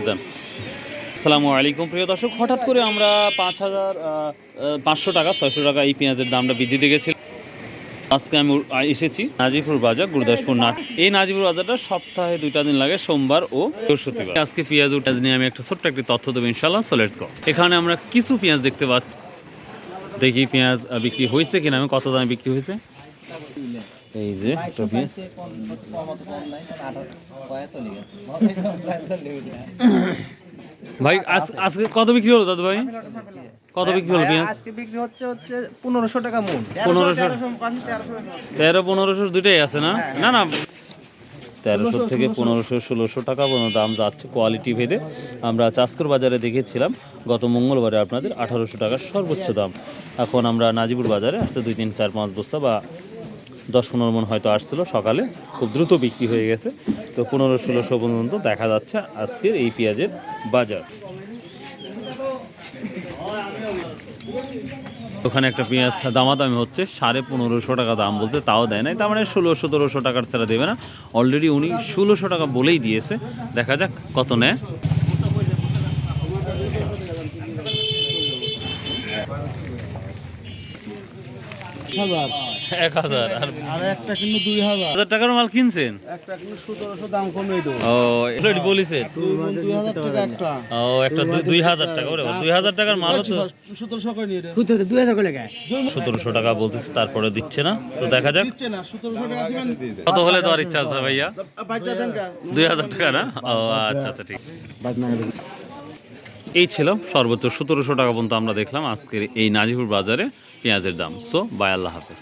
আছে আসসালামু আলাইকুম। প্রিয় দর্শক, হঠাৎ করে আমরা পাঁচ হাজার পাঁচশো টাকা, ছয়শো টাকা এই পেঁয়াজের দামটা বৃদ্ধি দেখেছি। আজকে আমি এসেছি নাজিপুর বাজার, গুরুদাসপুর নাট। এই নাজিপুর বাজারটা সপ্তাহে দুইটা দিন লাগে, সোমবার ও বৃহস্পতিবার। আজকে পেঁয়াজ উঠাজ নিয়ে আমি একটা ছোট্ট একটি তথ্য দেবো ইনশাল্লাহ সো গো এখানে আমরা কিছু পেঁয়াজ দেখতে পাচ্ছি। দেখি পেঁয়াজ বিক্রি হয়েছে কিনা, আমি কত দামে বিক্রি হয়েছে? এই যে পেঁয়াজ ভাই আজ- আজকে কত বিক্রি হলো দাদু ভাই? কত বিক্রি হলো পেঁয়াজ? আজকে বিক্রি হচ্ছে হচ্ছে পনেরোশো টাকা মন। পনেরোশো তেরো পনেরোশো দুইটাই আছে না? না না। তেরোশো থেকে পনেরোশো ষোলোশো টাকা পর্যন্ত দাম যাচ্ছে কোয়ালিটি ভেদে। আমরা চাষকর বাজারে দেখেছিলাম গত মঙ্গলবারে আপনাদের আঠারোশো টাকার সর্বোচ্চ দাম। এখন আমরা নাজিপুর বাজারে আসছে দুই তিন চার পাঁচ বস্তা বা দশ পনেরো মন হয়তো আসছিল সকালে, খুব দ্রুত বিক্রি হয়ে গেছে। তো পনেরো ষোলোশো পর্যন্ত দেখা যাচ্ছে আজকের এই পেঁয়াজের বাজার। ওখানে একটা পেঁয়াজ দামাদামি হচ্ছে, সাড়ে পনেরোশো টাকা দাম বলছে, তাও দেয় নাই। তার মানে ষোলো সতেরোশো টাকার ছাড়া দেবে না। অলরেডি উনি ষোলোশো টাকা বলেই দিয়েছে। দেখা যাক কত নেয়। হাজার। এক হাজার আর আর একটা কিন্তু দুই হাজার। হাজার টাকার মাল কিনছেন? একটা কিন্তু সতেরোশো দাম কমে দেবো ও অলরেডি বলেছেন দুই হাজার টাকা একটা। ও একটা দুই- হাজার টাকা ওরে দুই হাজার টাকার মাল তো। সতেরোশো করে নিয়ে দুই হাজার করে গায়ে দুই মা- সতেরোশো টাকা বলতেছে তারপরে দিচ্ছে না। তো দেখা যাক। দিচ্ছে না সতেরোশো টাকা দিবেন। কত হলে তো আর ইচ্ছা আছে ভাইয়া? দুই হাজার টাকা না? ও আচ্ছা আচ্ছা ঠিক। এই ছিল সর্বোচ্চ সতেরোশো টাকা পর্যন্ত আমরা দেখলাম আজকের এই নাজিপুর বাজারে পেঁয়াজের দাম। সো বাই আল্লাহ হাফেজ।